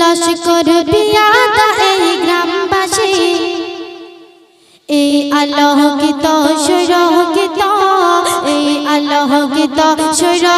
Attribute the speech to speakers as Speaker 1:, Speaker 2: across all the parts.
Speaker 1: লস্কর এই গ্রামবাসী। এই আলোকিত সুরকিত এই আলোকিত সুরকিত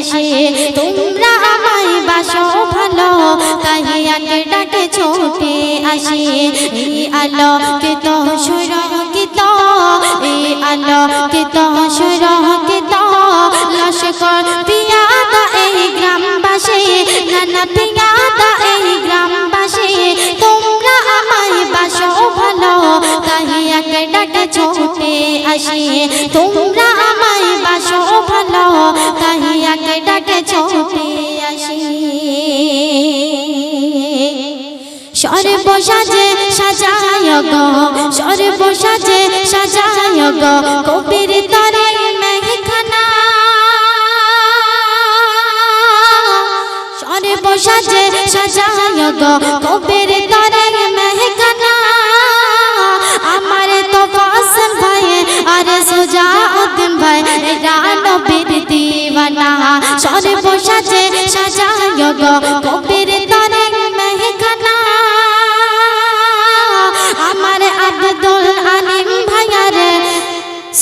Speaker 1: আসে, তোমরা আমায় বাসো ভালো আগে ডাকে ছুটে আসে। এই আলোকিত সুরকিত এই আলোকিত সুরকিত লস্কর পিয়াদা এই গ্রামবাসী, নানা পিয়াদা এই গ্রামবাসী, তোমরা আমায় বাসো ভালো আগে ডাকে ছুটে আসে। তোমরা ডাকে ছুটে আসে। সর্বসাজে সাজায় গো সর্বসাজে সাজায় গো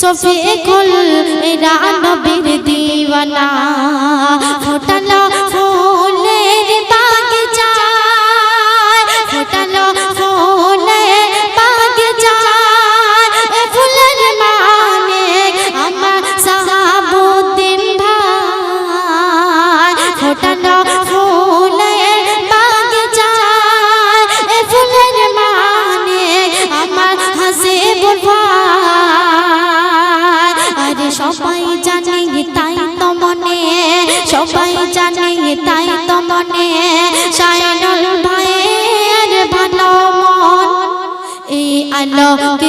Speaker 1: সফিকুল রানবীর দিওয়ানা। ফোটালো সবাই জানে তাই তো মনে, সবাই জানে তাই তো মনে। সায়নল ভাইয়ের ভালো মন, এই আলোকিত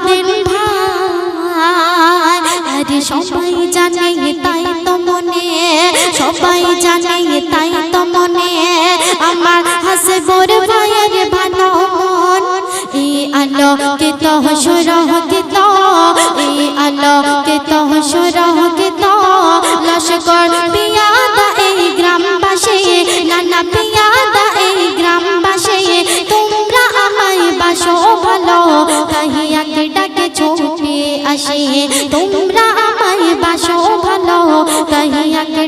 Speaker 1: সাহাবুদ্দিন ভাই। আরে সবাই জানে তাই তো মনে, সবাই জানে তাই তো মনে। আমার হাসিবুর ভাইয়ের ভালো মন এই আলোকিত সুরকিত এই কে তো লস্কর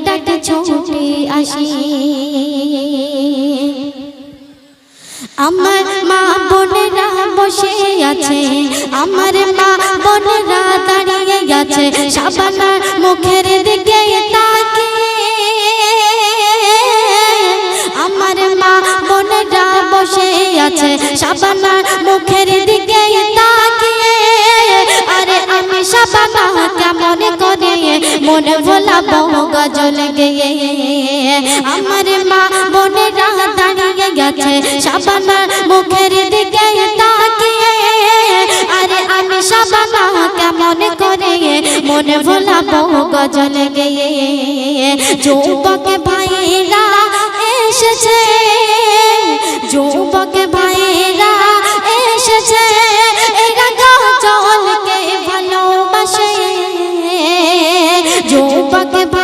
Speaker 1: ডাকে ছুটে আসে। আমার মা বোনেরা বসে আছে, আমার মা বোনেরা দাঁড়িয়ে আছে সাবানার মুখের দিকে তাকিয়ে আমার মা বোনেরা বসে আছে সাবানার মুখের দিকে তাকিয়ে আরে আমি সাবানা কেমন করে মনে ভোলাবো? গজল গেয়ে, আমার মা বোনেরা দাঁড়িয়ে গেছে। সাবানার মুখের দিকে তাকিয়ে, আরে আমি সাবানা কেমন করে? মন ভোলাবো গজল গেয়ে। যৌবক ভাইরা এসেছে, যৌবক ভাইরা এসেছে, এরা ভাই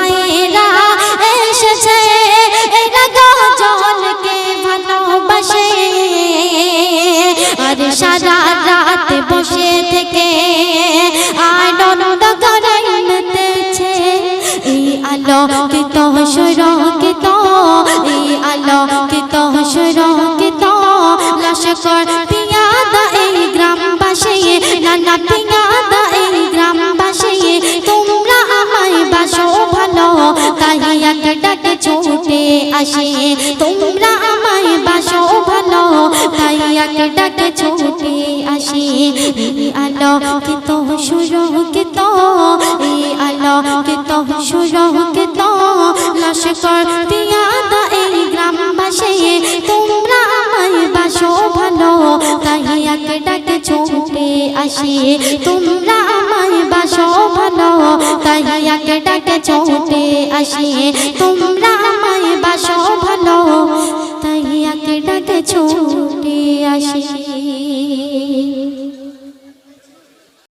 Speaker 1: শকর দিয়া দা এই গ্রাম বাসে তোমরা আমায় বাসো ভালো, তাহিয়াকে ডাকে ছুটে আসে। তোমরা আমায় বাসো ভালো, তাহিয়াকে ডাকে ছুটে আসে। তোমরা